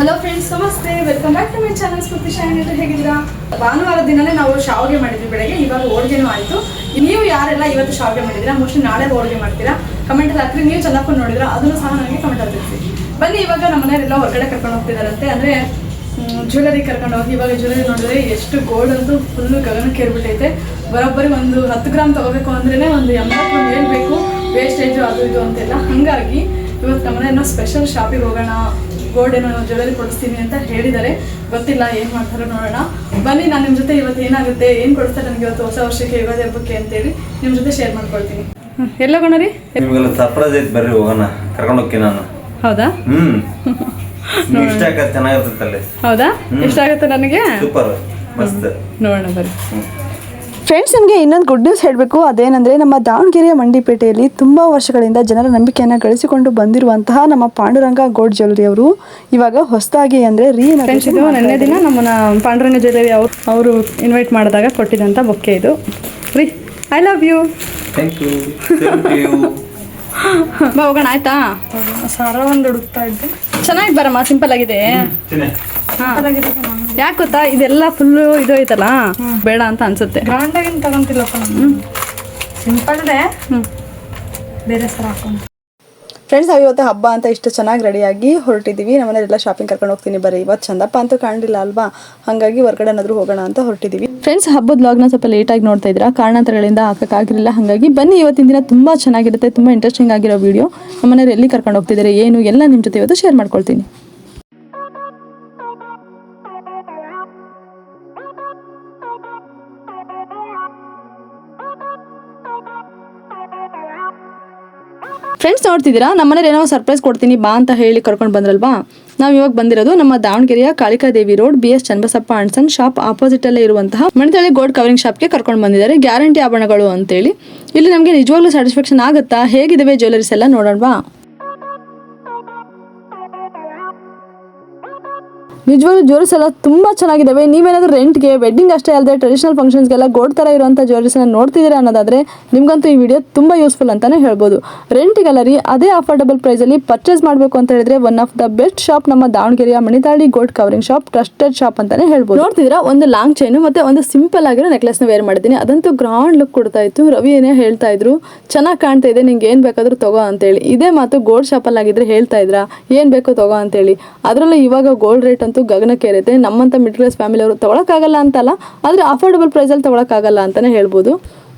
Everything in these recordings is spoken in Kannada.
Hello friends namaste. Welcome back to my channel Spoorthi ಶಾಯಿನ್ ಎಲ್ಲರೂ ಹೇಗಿದ್ದೀರಾ? ಭಾನುವಾರ ದಿನನೇ ನಾವು ಶಾವಿಗೆ ಮಾಡಿದ್ವಿ ಬೆಳಗ್ಗೆ. ಇವಾಗ ಹೋಳಿಗೆನೂ ಆಯಿತು. ನೀವು ಯಾರೆಲ್ಲ ಇವತ್ತು ಶಾವಿಗೆ ಮಾಡಿದ್ದೀರಾ? ಮೋಸ್ಟ್ಲಿ ನಾಳೆ ಹೋಳಿಗೆ ಮಾಡ್ತೀರಾ? ಕಮೆಂಟಲ್ಲಿ ಹಾಕ್ರಿ. ನೀವು ಚೆನ್ನಾಗಿ ನೋಡಿದ್ರ ಅದನ್ನು ಸಹ ನನಗೆ ಕಮೆಂಟ್ ತಿಳಿಸಿ. ಬನ್ನಿ, ಇವಾಗ ನಮ್ಮ ಮನೆಯವರೆಲ್ಲ ಹೊರಗಡೆ ಕರ್ಕೊಂಡು ಹೋಗ್ತಿದ್ದಾರಂತೆ ಅಂದರೆ ಜ್ಯುವೆಲರಿ ಕರ್ಕೊಂಡು ಹೋಗಿ, ಇವಾಗ ಜ್ಯುವೆಲರಿ ನೋಡಿದ್ರೆ ಎಷ್ಟು ಗೋಲ್ಡ್ ಅಂತೂ ಫುಲ್ಲು ಗಗನಕ್ಕೆ ಏರ್ಬಿಟ್ಟೈತೆ. ಬರೋಬ್ಬರಿ ಒಂದು ಹತ್ತು ಗ್ರಾಮ್ ತಗೋಬೇಕು ಅಂದ್ರೇ ಒಂದು ಎಂಬತ್ತು ಏನು ಬೇಕು ವೇಸ್ಟೇಜು ಅದು ಇದು ಅಂತೆಲ್ಲ. ಹಾಗಾಗಿ ಇವತ್ತು ನಮ್ಮನೆ ಸ್ಪೆಷಲ್ ಶಾಪಿಗೆ ಹೋಗೋಣ. ಗೋಲ್ಡ್ ಏನೋ ಜ್ಯುವೆಲರಿ ಕೊಡಿಸ್ತೀನಿ ಅಂತ ಹೇಳಿದ್ದಾರೆ. ಗೊತ್ತಿಲ್ಲ ಏನು ಮಾಡ್ತಾರೋ ನೋಡೋಣ. ಬನ್ನಿ ನಾನು ನಿಮ್ಮ ಜೊತೆ ಇವತ್ತು ಏನಾಗುತ್ತೆ ಏನು ಕೊಡಿಸ್ತಾರೆ ನನಗೆ ಇವತ್ತು ಹೊಸ ವರ್ಷಕ್ಕೆ ಯುಗಾದಿ ಹಬ್ಬಕ್ಕೆ ಅಂತೇಳಿ ನಿಮ್ಮ ಜೊತೆ ಶೇರ್ ಮಾಡ್ಕೊಳ್ತೀನಿ. ಎಲ್ಲ ಗಣರಿ ನಿಮ್ಗೆಲ್ಲ ಸರ್ಪ್ರೈಸ್ ಐತೆ ಬರ್ರಿ ಹೋಗೋಣ. ಕರ್ಕೊಂಡು ಹೋಗ್ತೀನಿ ನಾನು. ಹೌದಾ? ಹ್ಮ್. ಹೌದಾ? ಇಷ್ಟ ಆಗತ್ತೆ ನನಗೆ? ಸೂಪರ್. ಮಸ್ತ್. ನೋಡೋಣ ಬರ್ರಿ. ಫ್ರೆಂಡ್ಸ್ ನಿಮಗೆ ಇನ್ನೊಂದು ಗುಡ್ ನ್ಯೂಸ್ ಹೇಳಬೇಕು. ಅದೇನೆಂದರೆ ನಮ್ಮ ದಾವಣಗೆರೆಯ ಮಂಡಿಪೇಟೆಯಲ್ಲಿ ತುಂಬ ವರ್ಷಗಳಿಂದ ಜನರ ನಂಬಿಕೆಯನ್ನು ಗಳಿಸಿಕೊಂಡು ಬಂದಿರುವಂತಹ ನಮ್ಮ ಪಾಂಡುರಂಗ ಗೋಲ್ಡ್ ಜ್ಯುವೆಲ್ಲರಿ ಅವರು ಇವಾಗ ಹೊಸದಾಗಿ ಅಂದರೆ ರೀ ಫ್ರೆಂಡ್ಸ್ ಇದು ನೆನ್ನೆ ದಿನ ನಮ್ಮನ್ನ ಪಾಂಡುರಂಗ ಜ್ಯುವೆಲ್ಲರಿ ಅವರು ಅವರು ಇನ್ವೈಟ್ ಮಾಡಿದಾಗ ಕೊಟ್ಟಿದ್ದಂಥ ಬೊಕ್ಕೆ ಇದು. ರೀ I love you thank you thank you ಬಾ ಹೋಗೋಣ ಆಯ್ತಾ? ಸಾರ ಒಂದು ಹುಡುಕ್ತಾ ಇದ್ದೆ. ಚೆನ್ನಾಗಿ ಬರಮ್ಮ ಸಿಂಪಲ್ ಆಗಿದೆ. ತಿನ್ನಿ. ಯಾಕೆ ಗೊತ್ತಾ? ಇದೆಲ್ಲ ಫುಲ್ಲು ಇದು ಐತಲ್ಲ? ಬೇಡ ಅಂತ ಅನ್ಸುತ್ತೆ. ಗ್ರಾಂಡಾಗಿ ತಗೊಂತಿಲ್ಲಪ್ಪ ನಾನು? ಸಿಂಪಲ್ ಇದೆ. ಬೇರೆ ಸರ ಹಾಕೊಂಡು. ಫ್ರೆಂಡ್ಸ್ ನಾವು ಇವತ್ತು ಹಬ್ಬ ಅಂತ ಇಷ್ಟು ಚೆನ್ನಾಗಿ ರೆಡಿಯಾಗಿ ಹೊರಟಿದ್ದೀವಿ ನಮ್ಮನೆಲ್ಲ ಶಾಪಿಂಗ್ ಕರ್ಕೊಂಡು ಹೋಗ್ತೀನಿ ಬರೀ ಇವತ್ತು ಚಂದಪ್ಪ ಅಂತೂ ಕಾಣಲಿಲ್ಲ ಅಲ್ವಾ? ಹಾಗಾಗಿ ಹೊರಗಡೆ ಏನಾದರೂ ಹೋಗೋಣ ಅಂತ ಹೊರಟಿದ್ದೀವಿ ಫ್ರೆಂಡ್ಸ್ ಹಬ್ಬದ ಲಾಗ್ನ ಸ್ವಲ್ಪ ಲೇಟಾಗಿ ನೋಡ್ತಾ ಇದ್ದೀರಾ? ಕಾರಣಾಂತರಗಳಿಂದ ಹಾಕೋಕ್ಕಾಗಿರಲಿಲ್ಲ ಹಾಗಾಗಿ ಬನ್ನಿ ಇವತ್ತಿನ ದಿನ ತುಂಬ ಚೆನ್ನಾಗಿರುತ್ತೆ ತುಂಬ ಇಂಟ್ರೆಸ್ಟಿಂಗ್ ಆಗಿರೋ ವಿಡಿಯೋ ನಮ್ಮನೆಯಲ್ಲಿ ಎಲ್ಲಿ ಕರ್ಕೊಂಡು ಹೋಗ್ತಿದ್ದಾರೆ ಏನು ಎಲ್ಲ ನಿಮ್ಮ ಜೊತೆ ಇವತ್ತು ಶೇರ್ ಮಾಡ್ಕೊಳ್ತೀನಿ. ಫ್ರೆಂಡ್ಸ್ ನೋಡ್ತಿದ್ದೀರಾ? ನಮ್ಮನೇಲಿ ಏನೋ ಸರ್ಪ್ರೈಸ್ ಕೊಡ್ತೀನಿ, ಬಾ ಅಂತ ಹೇಳಿ ಕರ್ಕೊಂಡು ಬಂದ್ರಲ್ವಾ? ನಾವು ಇವಾಗ ಬಂದಿರೋದು ನಮ್ಮ ದಾವಣಗೆರೆಯ Kalikadevi road B S Channabasappa son shop opposite ಅಲ್ಲೇ ಇರುವಂತಹ ಮಣಿತಳಿ ಗೋಲ್ಡ್ ಕವರಿಂಗ್ ಶಾಪ್ಗೆ ಕರ್ಕೊಂಡು ಬಂದಿದ್ದಾರೆ. ಗ್ಯಾರಂಟಿ ಆಭರಣಗಳು ಅಂತೇಳಿ. ಇಲ್ಲಿ ನಮಗೆ ನಿಜವಾಗ್ಲೂ ಸ್ಯಾಟಿಸ್ಫ್ಯಾಕ್ಷನ್ ಆಗುತ್ತಾ? ಹೇಗಿದಾವೆ ಜ್ಯುವೆಲರೀಸ್ ಎಲ್ಲ ನೋಡೋಣವಾ ನಿಜವಾಗ್ಲೂ ಜ್ಯುವೆಲ್ಸ್ ಎಲ್ಲ ತುಂಬ ಚೆನ್ನಾಗಿದ್ದಾವೆ ನೀವೇನಾದ್ರೂ ರೆಂಟ್ಗೆ ವೆಡ್ಡಿಂಗ್ ಅಷ್ಟೇ ಅಲ್ಲದೆ ಟ್ರೆಡಿಷನಲ್ ಫಂಕ್ಷನ್ಸ್ಗೆಲ್ಲ ಗೋಡ್ ಥರ ಇರುವಂಥ ಜ್ಯುವೆಲ್ಸ್ನ ನೋಡ್ತಿದ್ದೀರಾ ಅನ್ನೋದಾದರೆ ನಿಮ್ಗಂತೂ ಈ ವಿಡಿಯೋ ತುಂಬ ಯೂಸ್ಫುಲ್ ಅಂತಲೇ ಹೇಳ್ಬೋದು. ರೆಂಟ್ ರೀ ಅದೇ ಅಫೋರ್ಡಬಲ್ ಪ್ರೈಸಲ್ಲಿ ಪರ್ಚೇಸ್ ಮಾಡಬೇಕು ಅಂತ ಹೇಳಿದ್ರೆ one of the best shop ನಮ್ಮ ದಾವಣಗೆರೆಯ Manithali gold covering shop trusted shop ಅಂತಾನೆ ಹೇಳ್ಬೋದು. ನೋಡ್ತಿದ್ದೀರಾ? ಒಂದು ಲಾಂಗ್ ಚೈನು ಮತ್ತೆ ಒಂದು ಸಿಂಪಲ್ ಆಗಿರೋ ನೆಕ್ಲೆಸ್ನ ವೇರ್ ಮಾಡಿದ್ದೀನಿ. ಅದಂತೂ ಗ್ರಾಂಡ್ ಲುಕ್ ಕೊಡ್ತಾ ಇತ್ತು. ರವಿ ಏನೇ ಹೇಳ್ತಾ ಇದ್ರು, ಚೆನ್ನಾಗಿ ಕಾಣ್ತಾ ಇದೆ, ನಿಂಗೆ ಏನು ಬೇಕಾದರೂ ತಗೋ ಅಂತೇಳಿ. ಇದೇ ಮಾತು ಗೋಲ್ಡ್ ಶಾಪಲ್ಲಿ ಆಗಿದ್ರೆ ಹೇಳ್ತಾ ಇದ್ರಾ? ಏನು ಬೇಕೋ ತಗೋ ಅಂತೇಳಿ. ಅದರಲ್ಲೂ ಇವಾಗ ಗೋಲ್ಡ್ ರೇಟ್ ಅಂತೂ ಗಗನಕ್ಕೆ ಏರುತ್ತೆ ನಮ್ಮಂಥ ಮಿಡ್ ಕ್ಲಾಸ್ ಫ್ಯಾಮಿಲಿ ಅವರು ತೊಗೊಳಕ್ಕಾಗಲ್ಲ ಅಂತಲ್ಲ, ಆದರೆ ಅಫೋರ್ಡಬಲ್ ಪ್ರೈಸಲ್ಲಿ ತೊಗೊಳಕ್ಕಾಗಲ್ಲ ಅಂತಲೇ ಹೇಳ್ಬೋದು.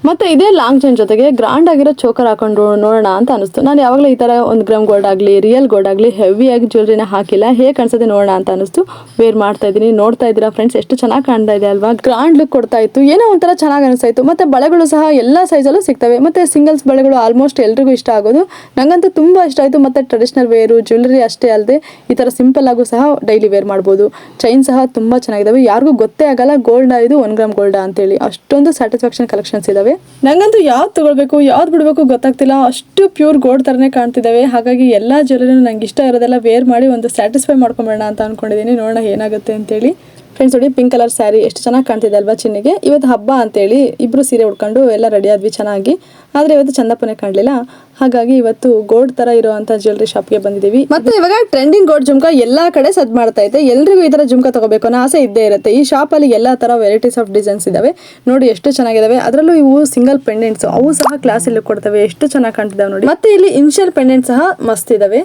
ಮತ್ತು ಇದೇ ಲಾಂಗ್ ಚೈನ್ ಜೊತೆಗೆ ಗ್ರಾಂಡ್ ಆಗಿರೋ ಚೋಕರ್ ಹಾಕೊಂಡು ನೋಡೋಣ ಅಂತ ಅನಿಸ್ತು. ನಾನು ಯಾವಾಗಲೂ ಈ ಥರ ಒಂದು ಗ್ರಾಮ್ ಗೋಲ್ಡ್ ಆಗಲಿ ರಿಯಲ್ ಗೋಲ್ಡ್ ಆಗಲಿ ಹೆವಿಯಾಗಿ ಜ್ಯುವೆಲ್ರಿನ ಹಾಕಿಲ್ಲ. ಹೇಗೆ ಕಾಣಿಸುತ್ತೆ ನೋಡೋಣ ಅಂತ ಅನಿಸ್ತು. ವೇರ್ ಮಾಡ್ತಾ ಇದ್ದೀನಿ. ನೋಡ್ತಾ ಇದ್ದೀರಾ ಫ್ರೆಂಡ್ಸ್ ಎಷ್ಟು ಚೆನ್ನಾಗಿ ಕಾಣ್ತಾ ಇದೆ ಅಲ್ವಾ? ಗ್ರಾಂಡ್ ಲುಕ್ ಕೊಡ್ತಾ ಇತ್ತು. ಏನೋ ಒಂಥರ ಚೆನ್ನಾಗಿ ಅನಿಸ್ತಾ ಇತ್ತು. ಮತ್ತು ಬಳೆಗಳು ಸಹ ಎಲ್ಲ ಸೈಜಲ್ಲೂ ಸಿಗ್ತವೆ. ಮತ್ತು ಸಿಂಗಲ್ಸ್ ಬಳೆಗಳು ಆಲ್ಮೋಸ್ಟ್ ಎಲ್ರಿಗೂ ಇಷ್ಟ ಆಗೋದು. ನಂಗಂತೂ ತುಂಬ ಇಷ್ಟ ಆಯಿತು. ಮತ್ತು ಟ್ರೆಡಿಷನಲ್ ವೇರು ಜ್ಯುವೆಲ್ರಿ ಅಷ್ಟೇ ಅಲ್ಲದೆ ಈ ಥರ ಸಿಂಪಲ್ ಆಗು ಸಹ ಡೈಲಿ ವೇರ್ ಮಾಡ್ಬೋದು. ಚೈನ್ ಸಹ ತುಂಬ ಚೆನ್ನಾಗಿದ್ದಾವೆ ಯಾರಿಗೂ ಗೊತ್ತೇ ಆಗಲ್ಲ ಗೋಲ್ಡ್ ಇದು ಒನ್ ಗ್ರಾಮ್ ಗೋಲ್ಡ್ ಅಂತೇಳಿ. ಅಷ್ಟೊಂದು ಸ್ಯಾಟಿಸ್ಫ್ಯಾಕ್ಷನ್ ಕಲೆಕ್ಷನ್ಸ್ ಇದಾವೆ ನಂಗಂತೂ ಯಾವ್ದು ತಗೊಳ್ಬೇಕು, ಯಾವ್ದು ಬಿಡಬೇಕು ಗೊತ್ತಾಗ್ತಿಲ್ಲ. ಅಷ್ಟು ಪ್ಯೂರ್ ಗೋಲ್ಡ್ ಥರನೇ ಕಾಣ್ತಿದ್ದಾವೆ. ಹಾಗಾಗಿ ಎಲ್ಲ ಜ್ಯುವೆಲರಿನೂ ನಂಗೆ ಇಷ್ಟ ಇರೋದೆಲ್ಲ ವೇರ್ ಮಾಡಿ ಒಂದು ಸ್ಯಾಟಿಸ್ಫೈ ಮಾಡ್ಕೊಂಬೇಡ ಅಂತ ಅನ್ಕೊಂಡಿದ್ದೀನಿ. ನೋಡೋಣ ಏನಾಗುತ್ತೆ ಅಂತೇಳಿ. ಫ್ರೆಂಡ್ಸ್ ನೋಡಿ ಪಿಂಕ್ ಕಲರ್ ಸ್ಯಾರಿ ಎಷ್ಟು ಚೆನ್ನಾಗಿ ಕಾಣ್ತಿದೆ ಅಲ್ವಾ ಚಿನ್ನಿಗೆ? ಇವತ್ತು ಹಬ್ಬ ಅಂತೇಳಿ ಇಬ್ರು ಸೀರೆ ಉಟ್ಕೊಂಡು ಎಲ್ಲ ರೆಡಿ ಆದ್ವಿ ಚೆನ್ನಾಗಿ. ಆದರೆ ಇವತ್ತು ಚಂದಪ್ಪನೇ ಕಾಣಲಿಲ್ಲ. ಹಾಗಾಗಿ ಇವತ್ತು ಗೋಲ್ಡ್ ತರ ಇರುವಂತ ಜ್ಯುವೆಲರಿ ಶಾಪ್ಗೆ ಬಂದಿದ್ದೀವಿ. ಮತ್ತೆ ಇವಾಗ ಟ್ರೆಂಡಿಂಗ್ ಗೋಲ್ಡ್ ಜುಮ್ಕಾ ಎಲ್ಲಾ ಕಡೆ ಸದ್ ಮಾಡ್ತಾ ಇದೆ. ಎಲ್ರಿಗೂ ಈ ತರ ಜುಮ್ಕಾ ತಗೋಬೇಕು ಅನ್ನೋ ಆಸೆ ಇದ್ದೇ ಇರುತ್ತೆ. ಈ ಶಾಪ್ ಅಲ್ಲಿ ಎಲ್ಲಾ ತರ ವೆರೈಟೀಸ್ ಆಫ್ ಡಿಸೈನ್ಸ್ ಇದಾವೆ. ನೋಡಿ ಎಷ್ಟು ಚೆನ್ನಾಗಿದಾವೆ. ಅದರಲ್ಲೂ ಇವು ಸಿಂಗಲ್ ಪೆಂಡೆಂಟ್ಸ್ ಅವು ಸಹ ಕ್ಲಾಸ್ ಇಲ್ಲಿ ಕೊಡ್ತವೆ. ಎಷ್ಟು ಚೆನ್ನಾಗಿ ಕಾಣ್ತಿದಾವೆ ನೋಡಿ. ಮತ್ತೆ ಇಲ್ಲಿ ಇನ್ಶಿಯಲ್ ಪೆಂಡೆಂಟ್ ಸಹ ಮಸ್ತ್ ಇದಾವೆ.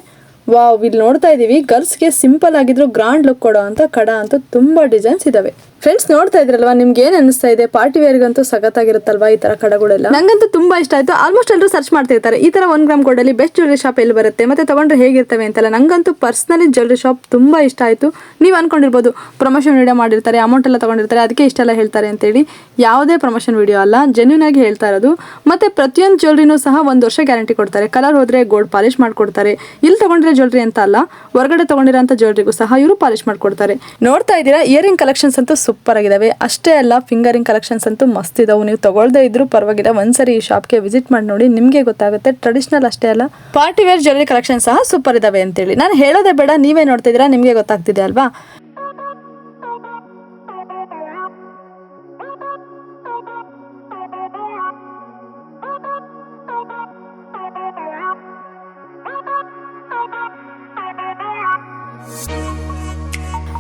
ವಾವ್ ಇಲ್ಲಿ ನೋಡ್ತಾ ಇದೀವಿ ಗರ್ಲ್ಸ್ಗೆ ಸಿಂಪಲ್ ಆಗಿದ್ರು ಗ್ರಾಂಡ್ ಲುಕ್ ಕೊಡೋ ಅಂತ ಕಡ ಅಂತ ತುಂಬಾ ಡಿಸೈನ್ಸ್ ಇದಾವೆ. ಫ್ರೆಂಡ್ಸ್ ನೋಡ್ತಾ ಇದ್ರಲ್ವಾ? ನಿಮ್ಗೆ ಏನ್ ಅನಿಸ್ತಾ ಇದೆ? ಪಾರ್ಟಿ ವೇರ್ಗಂತೂ ಸಖತ್ತಾಗಿರುತ್ತಲ್ವಾ ಈ ತರ ಕಡಗಳೆಲ್ಲ? ನಂಗಂತೂ ತುಂಬಾ ಇಷ್ಟ ಆಯ್ತು. ಆಲ್ಮೋಸ್ಟ್ ಎಲ್ಲರೂ ಸರ್ಚ್ ಮಾಡ್ತಿರ್ತಾರೆ. ಈ ತರ ಒನ್ ಗ್ರಾಮ್ ಗೋಲ್ಡಲ್ಲಿ ಬೆಸ್ಟ್ ಜ್ಯುವೆಲ್ಲರಿ ಶಾಪ್ ಎಲ್ಲಿ ಬರುತ್ತೆ? ಮತ್ತೆ ತಗೊಂಡ್ರೆ ಹೇಗಿರ್ತವೆ ಅಂತಲ್ಲ, ನಂಗಂತೂ ಪರ್ಸನಲಿ ಜ್ಯುವೆಲ್ಲರಿ ಶಾಪ್ ತುಂಬಾ ಇಷ್ಟ ಆಯ್ತು. ನೀವು ಅನ್ಕೊಂಡಿರ್ಬೋದು ಪ್ರಮೋಷನ್ ವಿಡಿಯೋ ಮಾಡಿರ್ತಾರೆ ಅಮೌಂಟ್ ಎಲ್ಲ ತಗೊಂಡಿರ್ತಾರೆ, ಅದಕ್ಕೆ ಇಷ್ಟೆಲ್ಲ ಹೇಳ್ತಾರೆ ಅಂತೇಳಿ. ಯಾವುದೇ ಪ್ರಮೋಷನ್ ವಿಡಿಯೋ ಅಲ್ಲ ಜೆನ್ಯೂನ್ ಆಗಿ ಹೇಳ್ತಾ ಇರೋದು. ಮತ್ತೆ ಪ್ರತಿಯೊಂದು ಜ್ಯುವೆಲ್ಲರಿನೂ ಸಹ ಒಂದು ವರ್ಷ ಗ್ಯಾರಂಟಿ ಕೊಡ್ತಾರೆ. ಕಲರ್ ಹೋದ್ರೆ ಗೋಲ್ಡ್ ಪಾಲಿಶ್ ಮಾಡ್ಕೊಡ್ತಾರೆ. ಇಲ್ಲಿ ತಗೊಂಡಿರೋ ಜ್ಯುವೆಲ್ಲರಿ ಅಂತ ಅಲ್ಲ, ಹೊರಗಡೆ ತಗೊಂಡಿರೋ ಜ್ಯುವೆಲ್ಲರಿಗೂ ಸಹ ಇವರು ಪಾಲಿಶ್ ಮಾಡ್ಕೊಡ್ತಾರೆ. ನೋಡ್ತಾ ಇದ್ದೀರಾ? ಇಯರಿಂಗ್ ಕಲೆಕ್ಷನ್ಸ್ ಅಂತೂ ಸೂಪರ್ ಆಗಿದ್ದಾವೆ ಅಷ್ಟೇ ಅಲ್ಲ ಫಿಂಗರಿಂಗ್ ಕಲೆಕ್ಷನ್ಸ್ ಅಂತೂ ಮಸ್ತ್ ಇದಾವೆ. ನೀವು ತಗೊಳ್ದೇ ಇದ್ರೂ ಪರವಾಗಿಲ್ಲ. ಒಂದ್ಸರಿ ಈ ಶಾಪ್ಗೆ ವಿಸಿಟ್ ಮಾಡಿ ನೋಡಿ, ನಿಮಗೆ ಗೊತ್ತಾಗುತ್ತೆ. ಟ್ರೆಡಿಷನಲ್ ಅಷ್ಟೇ ಅಲ್ಲ ಪಾರ್ಟಿ ವೇರ್ ಜ್ಯುವೆಲರಿ ಕಲೆಕ್ಷನ್ ಸಹ ಸೂಪರ್ ಇದಾವೆ ಅಂತೇಳಿ. ನಾನು ಹೇಳೋದೇ ಬೇಡ, ನೀವೇ ನೋಡ್ತಾ ಇದ್ದೀರಾ, ನಿಮಗೆ ಗೊತ್ತಾಗ್ತಿದೆ ಅಲ್ವಾ?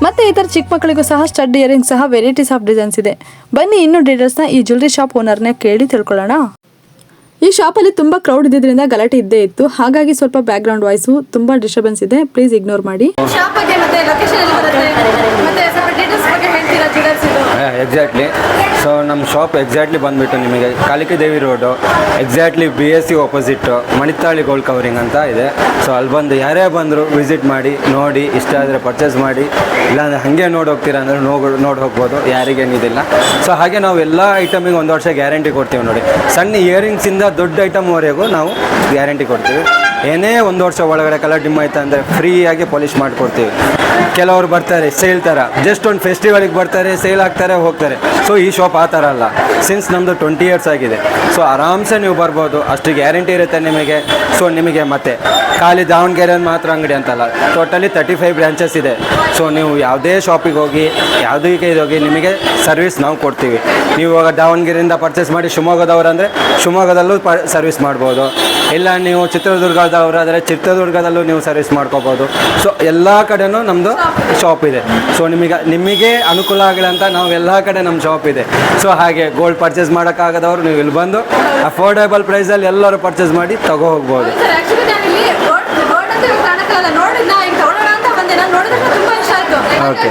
ಮತ್ತೆ ಥರ ಚಿಕ್ಕ ಮಕ್ಕಳಿಗೂ ಸಹ ಸ್ಟಡ್ ಇಯರಿಂಗ್ ಸಹ ವೆರೈಟೀಸ್ ಆಫ್ ಡಿಸೈನ್ಸ್ ಇದೆ. ಬನ್ನಿ ಇನ್ನೂ ಡೀಟೇಲ್ಸ್ನ ಈ ಜ್ಯುವೆಲ್ರಿ ಶಾಪ್ ಓನರ್ನೇ ಕೇಳಿ ತಿಳ್ಕೊಳ್ಳೋಣ. ಈ ಶಾಪಲ್ಲಿ ತುಂಬ ಕ್ರೌಡ್ ಇದ್ದಿದ್ದರಿಂದ ಗಲಾಟೆ ಇದ್ದೇ ಇತ್ತು. ಹಾಗಾಗಿ ಸ್ವಲ್ಪ ಬ್ಯಾಕ್ ಗ್ರೌಂಡ್ ವಾಯ್ಸು ತುಂಬ ಡಿಸ್ಟರ್ಬೆನ್ಸ್ ಇದೆ. ಪ್ಲೀಸ್ ಇಗ್ನೋರ್ ಮಾಡಿ. ಶಾಪ್ ಬಗ್ಗೆ ಮತ್ತೆ ಲೊಕೇಶನ್ ಮತ್ತೆ ಎಕ್ಸಾಕ್ಟ್ಲಿ ಸೊ ನಮ್ಮ ಶಾಪ್ ಎಕ್ಸಾಕ್ಟ್ಲಿ ಬಂದುಬಿಟ್ಟು ನಿಮಗೆ Kalike Devi road exactly B S C opposite Manithali gold covering ಅಂತ ಇದೆ. ಸೊ ಅಲ್ಲಿ ಬಂದು ಯಾರೇ ಬಂದರೂ ವಿಸಿಟ್ ಮಾಡಿ, ನೋಡಿ, ಇಷ್ಟ ಆದರೆ ಪರ್ಚೇಸ್ ಮಾಡಿ, ಇಲ್ಲಾಂದರೆ ಹಾಗೆ ನೋಡಿ ಹೋಗ್ತೀರಾ ಅಂದರೆ ನೋಡಿ ನೋಡಿ ಹೋಗ್ಬೋದು ಯಾರಿಗೇನಿದಿಲ್ಲ ಸೊ ಹಾಗೆ ನಾವು ಎಲ್ಲ ಐಟಮಿಗೆ ಒಂದು ವರ್ಷ ಗ್ಯಾರಂಟಿ ಕೊಡ್ತೀವಿ ನೋಡಿ. ಸಣ್ಣ ಇಯರಿಂಗ್ಸಿಂದ ದೊಡ್ಡ ಐಟಮ್ವರೆಗೂ ನಾವು ಗ್ಯಾರಂಟಿ ಕೊಡ್ತೀವಿ. ಏನೇ ಒಂದು ವರ್ಷ ಒಳಗಡೆ ಕಲರ್ ಡಿಮ್ ಆಯ್ತು ಅಂದರೆ ಫ್ರೀಯಾಗಿ ಪಾಲಿಷ್ ಮಾಡಿಕೊಡ್ತೀವಿ. ಕೆಲವರು ಬರ್ತಾರೆ ಸೇಲ್ ಥರ ಜಸ್ಟ್ ಒಂದು ಫೆಸ್ಟಿವಲಿಗೆ ಬರ್ತಾರೆ, ಸೇಲ್ ಆಗ್ತಾರೆ, ಹೋಗ್ತಾರೆ. ಸೊ ಈ ಶಾಪ್ ಆ ಥರ ಅಲ್ಲ. ಸಿನ್ಸ್ ನಮ್ಮದು ಟ್ವೆಂಟಿ ಇಯರ್ಸ್ ಆಗಿದೆ. ಸೊ ಆರಾಮ್ಸೆ ನೀವು ಬರ್ಬೋದು. ಅಷ್ಟು ಗ್ಯಾರಂಟಿ ಇರುತ್ತೆ ನಿಮಗೆ. ಸೊ ನಿಮಗೆ ಮತ್ತೆ. ಖಾಲಿ ದಾವಣಗೆರೆ ಮಾತ್ರ ಅಂಗಡಿ ಅಂತಲ್ಲ. ಟೋಟಲಿ ತರ್ಟಿ ಫೈವ್ ಬ್ರಾಂಚಸ್ ಇದೆ. ಸೊ ನೀವು ಯಾವುದೇ ಶಾಪಿಗೆ ಹೋಗಿ ಯಾವುದಕ್ಕೆ ಇದು ಹೋಗಿ ನಿಮಗೆ ಸರ್ವಿಸ್ ನಾವು ಕೊಡ್ತೀವಿ. ನೀವು ಇವಾಗ ದಾವಣಗೆರೆಯಿಂದ ಪರ್ಚೇಸ್ ಮಾಡಿ ಶಿವಮೊಗ್ಗದವ್ರು ಅಂದರೆ ಶಿವಮೊಗ್ಗದಲ್ಲೂ ಸರ್ವಿಸ್ ಮಾಡ್ಬೋದು. ಇಲ್ಲ ನೀವು ಚಿತ್ರದುರ್ಗದವರಾದರೆ ಚಿತ್ರದುರ್ಗದಲ್ಲೂ ನೀವು ಸರ್ವಿಸ್ ಮಾಡ್ಕೋಬೋದು. ಸೊ ಎಲ್ಲ ಕಡೆನೂ ನಮ್ಮದು ಶಾಪ್ ಇದೆ. ಸೊ ನಿಮಗೆ ನಿಮಗೆ ಅನುಕೂಲ ಆಗಲಿ ಅಂತ ನಾವು ಎಲ್ಲ ಕಡೆ ನಮ್ಮ ಶಾಪ್ ಇದೆ. ಸೊ ಹಾಗೆ ಗೋಲ್ಡ್ ಪರ್ಚೇಸ್ ಮಾಡೋಕ್ಕಾಗದವರು ನೀವು ಇಲ್ಲಿ ಬಂದು ಅಫೋರ್ಡೇಬಲ್ ಪ್ರೈಸಲ್ಲಿ ಎಲ್ಲರೂ ಪರ್ಚೇಸ್ ಮಾಡಿ ತಗೋ ಹೋಗ್ಬೋದು. ಓಕೆ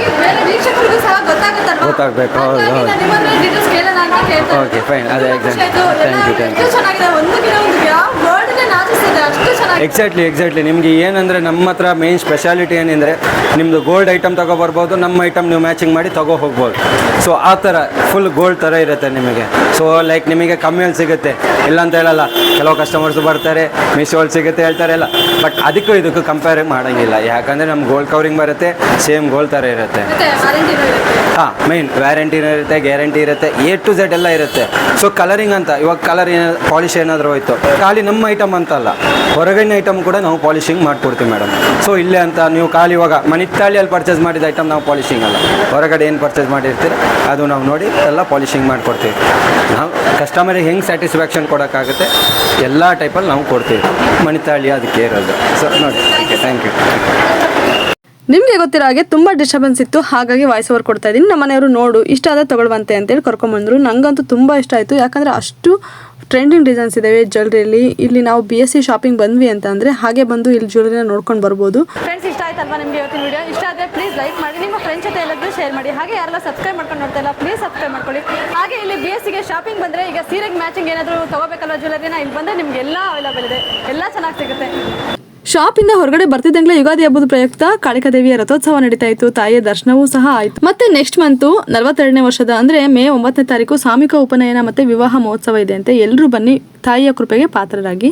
ಗೊತ್ತಾಗ್ಬೇಕು, ಹೌದು, ಹೌದು. Okay fine. ಅದೇ ತುಂಬಾ ಖುಷಿ exactly. ಆಯ್ತು. ಎಕ್ಸಾಕ್ಟ್ಲಿ ಎಕ್ಸಾಕ್ಟ್ಲಿ ನಿಮಗೆ ಏನಂದರೆ ನಮ್ಮ ಹತ್ರ ಮೇನ್ ಸ್ಪೆಷಾಲಿಟಿ ಏನಂದರೆ ನಿಮ್ಮದು ಗೋಲ್ಡ್ ಐಟಮ್ ತೊಗೊಬರ್ಬೋದು ನಮ್ಮ ಐಟಮ್ ನೀವು ಮ್ಯಾಚಿಂಗ್ ಮಾಡಿ ತಗೋ ಹೋಗ್ಬೋದು ಸೊ ಆ ಥರ ಫುಲ್ ಗೋಲ್ಡ್ ಥರ ಇರುತ್ತೆ ನಿಮಗೆ. ಸೊ ಲೈಕ್ ನಿಮಗೆ ಕಮ್ಮಿಯಲ್ಲಿ ಸಿಗುತ್ತೆ. ಇಲ್ಲ ಅಂತ ಹೇಳಲ್ಲ ಕೆಲವು ಕಸ್ಟಮರ್ಸ್ ಬರ್ತಾರೆ ಮಿಸೋಲ್ ಸಿಗುತ್ತೆ ಹೇಳ್ತಾರೆ ಎಲ್ಲ. ಬಟ್ ಅದಕ್ಕೂ ಇದಕ್ಕೂ ಕಂಪೇರ್ ಮಾಡೋಂಗಿಲ್ಲ. ಯಾಕಂದರೆ ನಮ್ಮ ಗೋಲ್ಡ್ ಕವರಿಂಗ್ ಬರುತ್ತೆ ಸೇಮ್ ಗೋಲ್ಡ್ ಥರ ಇರುತ್ತೆ. ಹಾಂ ಮೈನ್ ವ್ಯಾರಂಟಿನೂ ಇರುತ್ತೆ ಗ್ಯಾರಂಟಿ ಇರುತ್ತೆ ಎ ಟು ಝೆಡ್ ಎಲ್ಲ ಇರುತ್ತೆ. ಸೊ ಕಲರಿಂಗ್ ಅಂತ ಇವಾಗ ಕಲರ್ ಏನಾದ್ರು ಪಾಲಿಶ್ ಏನಾದರೂ ಹೋಯ್ತು. ಖಾಲಿ ನಮ್ಮ ಐಟಮ್ ಅಂತಲ್ಲ. ಹೊರಗಡೆ ಐಟಮ್ ಕೂಡ ನಾವು ಪಾಲಿಶಿಂಗ್ ಮಾಡಿಕೊಡ್ತೀವಿ ಮೇಡಮ್ ಸೊ ಇಲ್ಲೇ ಅಂತ ನೀವು ಖಾಲಿ ಇವಾಗ ಮನಿತ್ತಾಳಿಯಲ್ಲಿ ಪರ್ಚೇಸ್ ಮಾಡಿದ ಐಟಮ್ ನಾವು ಪಾಲಿಶಿಂಗ್ ಅಲ್ಲ. ಹೊರಗಡೆ ಏನು ಪರ್ಚೇಸ್ ಮಾಡಿರ್ತೀರಿ, ಅದು ನಾವು ನೋಡಿ ಎಲ್ಲ ಪಾಲಿಶಿಂಗ್ ಮಾಡಿಕೊಡ್ತೀವಿ. ನಾವು ಕಸ್ಟಮರಿಗೆ ಹೆಂಗೆ ಸ್ಯಾಟಿಸ್ಫ್ಯಾಕ್ಷನ್ ಕೊಡೋಕ್ಕಾಗುತ್ತೆ, ಎಲ್ಲ ಟೈಪಲ್ಲಿ ನಾವು ಕೊಡ್ತೀವಿ. ಮಣಿತಾಳಿ ಅದಕ್ಕೆ ಇರೋದು. ಸೊ ನೋಡಿ. ಓಕೆ ಥ್ಯಾಂಕ್ ಯು ನಿಮಗೆ ಗೊತ್ತಿರೋ ಹಾಗೆ ತುಂಬ ಡಿಸ್ಟರ್ಬೆನ್ಸ್ ಇತ್ತು, ಹಾಗಾಗಿ ವಾಯ್ಸ್ ಓವರ್ ಕೊಡ್ತಾ ಇದ್ದೀನಿ. ನಮ್ಮ ಮನೆಯವರು ನೋಡು, ಇಷ್ಟ ಆದ ತಗೊಳ್ವಂತೆ ಅಂತೇಳಿ ಕರ್ಕೊಂಬಂದರು ನಂಗಂತೂ ತುಂಬ ಇಷ್ಟ ಆಯಿತು. ಯಾಕಂದರೆ ಅಷ್ಟು ಟ್ರೆಂಡಿಂಗ್ ಡಿಸೈನ್ಸ್ ಇದಾವೆ ಜ್ಯುವೆಲ್ರಿಯಲ್ಲಿ ಇಲ್ಲಿ ನಾವು ಬಿ ಎಸ್ ಸಿ ಶಾಪಿಂಗ್ ಬಂದ್ವಿ ಅಂತ ಅಂದರೆ ಹಾಗೆ ಬಂದು ಇಲ್ಲಿ ಜ್ಯುವೆಲ್ರಿನ ನೋಡ್ಕೊಂಡು ಬರ್ಬೋದು. ಫ್ರೆಂಡ್ಸ್ ಇಷ್ಟ ಆಯ್ತಲ್ವಾ ನಿಮಗೆ ಇವತ್ತಿನ ವಿಡಿಯೋ ಇಷ್ಟ ಆದರೆ ಪ್ಲೀಸ್ ಲೈಕ್ ಮಾಡಿ, ನಿಮ್ಮ ಫ್ರೆಂಡ್ಸ್ ಜೊತೆ ಎಲ್ಲರಿಗೂ ಶೇರ್ ಮಾಡಿ. ಹಾಗೆ ಯಾರೆಲ್ಲ ಸಬ್ಸ್ಕ್ರೈಬ್ ಮಾಡ್ಕೊಂಡು ನೋಡ್ತಾ ಇಲ್ಲ ಪ್ಲೀಸ್ ಸಬ್ಸ್ಕ್ರೈಬ್ ಮಾಡ್ಕೊಳ್ಳಿ. ಹಾಗೆ ಇಲ್ಲಿ ಬಿ ಎಸ್ ಸಿಗೆ ಶಾಪಿಂಗ್ ಬಂದರೆ ಈಗ ಸೀರೆಗೆ ಮ್ಯಾಚಿಂಗ್ ಏನಾದರೂ ತಗೋಬೇಕಲ್ವ ಜ್ಯುವೆಲ್ಲರಿನ ಇಲ್ಲಿ ಬಂದರೆ ನಿಮ್ಗೆ ಎಲ್ಲ ಅವೈಲೇಬಲ್ ಇದೆ. ಎಲ್ಲ ಚೆನ್ನಾಗಿ ಸಿಗುತ್ತೆ. ಶಾಪಿಂದ ಹೊರಗಡೆ ಬರ್ತಿದ್ದಂಗ್ಲೇ ಯುಗಾದಿ ಹಬ್ಬದ ಪ್ರಯುಕ್ತ ಕಾಳಿಕಾದೇವಿಯ ರಥೋತ್ಸವ ನಡೀತಾ ಇತ್ತು. ತಾಯಿಯ ದರ್ಶನವೂ ಸಹ ಆಯಿತು. ಮತ್ತೆ ನೆಕ್ಸ್ಟ್ ಮಂತ್ ನಲವತ್ತೆರಡನೇ ವರ್ಷದ ಅಂದ್ರೆ ಮೇ ಒಂಬತ್ತನೇ ತಾರೀಕು ಸಾಮಿಕ ಉಪನಯನ ಮತ್ತೆ ವಿವಾಹ ಮಹೋತ್ಸವ ಇದೆ ಅಂತೆ ಎಲ್ಲರೂ ಬನ್ನಿ ತಾಯಿಯ ಕೃಪೆಗೆ ಪಾತ್ರರಾಗಿ.